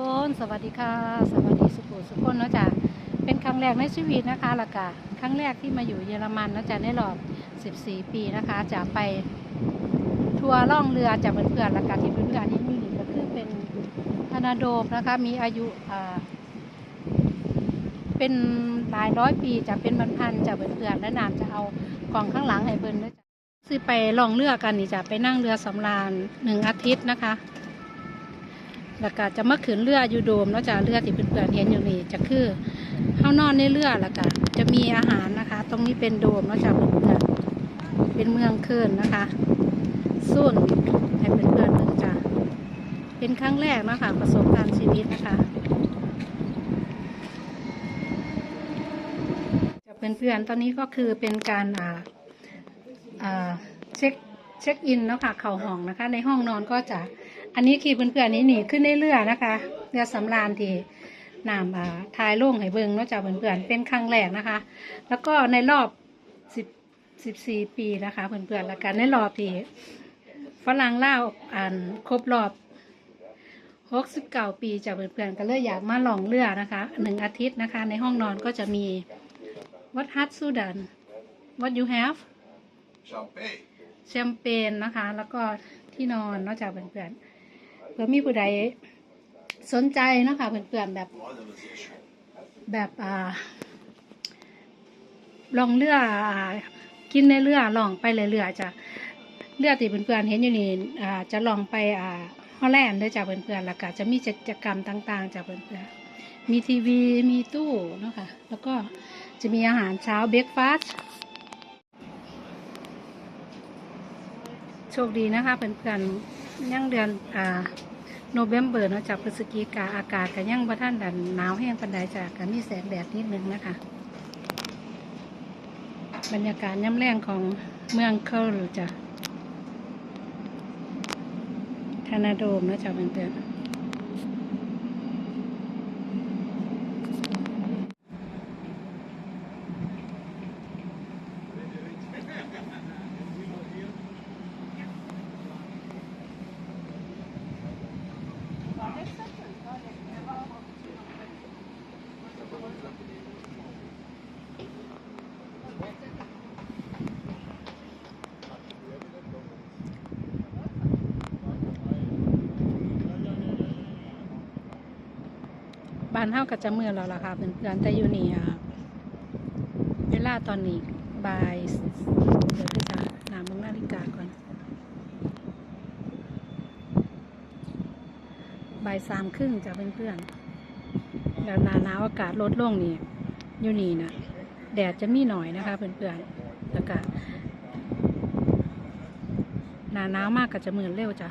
คนสวัสดีค่ะ สวัสดีสุขุสุขคนเนาะจ้ะเป็นครั้งแรกในชีวิตนะคะละกะครั้งแรกที่มาอยู่เยอรมันเนาะจ้ะในรอบ 14 ปีนะคะจะไปทัวร์ล่องเรือจากเพื่อนๆละกะที่เพื่อนๆนี่มีก็คือเป็นธนาโดมนะคะมีอายุอ่าเป็นหลายร้อยปีจะเป็นบรรพันจากเพื่อนๆและนามจะเอากล่องข้างหลังให้เบิ่นด้วยจ้ะซื้อไปล่องเรือกันนี่จะไปนั่งเรือสำราญหนึ่งอาทิตย์นะคะ แล้วก็จะมาขึ้นเรืออยู่โดมนาะจ้ะเรือที่เพื่อนๆเห็นอยู่นี่จะคือเฮานอนในเรือแล้วก็จะมีอาหารนะคะ ตรงนี้เป็นโดมนาะจ้ะเพื่อนๆเป็นเมืองเคินนะคะส่วนให้เพื่อนๆเบิ่งจ้ะเป็นครั้งแรกนะคะประสบการณ์ชีวิตนะคะจะเพื่อนๆ ตอนนี้ก็คือเป็นการอ่าอ่าเช็ค เช็คอินเนาะค่ะเข้าห้องนะคะ ในห้องนอนก็จะอันนี้คือเพื่อนๆนี่หนีขึ้นในเรือนะคะเรือสำราญที่น้ำอ่าทายลงให้เบิงเนาะจ้ะเพื่อนๆเป็นครั้งแรกนะคะ แล้วก็ในรอบสิบสิบสี่ปีนะคะเพื่อนๆแล้วกันในรอบที่ฝรั่งเล่าอ่านครบรอบหกสิบเก้าปีจ้ะเพื่อนๆก็เลยอยากมาลองเรือนะคะหนึ่งอาทิตย์นะคะ ในห้องนอนก็จะมี what hat Sudan what you have Champagne. แชมเปญนะคะ แล้วก็ที่นอนนอกจากเพื่อนๆเพื่อมีผู้ใดสนใจนะคะเพื่อนๆแบบแบบอ่าลองเรืออ่ากินในเรือลองไปเรื่อยๆจะเรือที่เพื่อนๆเห็นอยู่นี่อ่าจะลองไปอ่าฮอลแลนด์ด้วยจากเพื่อนๆแล้วก็จะมีกิจกรรมต่าง ๆ จากเพื่อนๆมีทีวีมีตู้นะคะแล้วก็จะมีอาหารเช้าเบรกฟาสต์ โชคดีนะคะเพื่อนๆยังเดือนอ่าโนเวมเบอร์เนาะจากพฤศจิกาอากาศกันยังบ่ท่านดันหนาวแห้งปันใดจากก็มีแสงแดดนิดนึงนะคะ บรรยากาศย่ำแรงของเมืองเคิร์ลจ้ะทานาโดมเนะจากเพื่อนๆ บ้านเฮาก็จะเมื่อแล้วล่ะค่ะเพื่อนๆแต่อยู่นี่อะเวลาตอนนี้บ่ายเดี๋ยวจะหนามึงนาฬิกาก่อนบ่ายสามครึ่งจ้ะเพื่อนๆแล้วหนาหนาวอากาศลดลงนี่อยู่นี่นะแดดจะมีหน่อยนะคะเพื่อนๆแล้วก็หนาหนาวมากก็จะมืดเร็วจ้ะ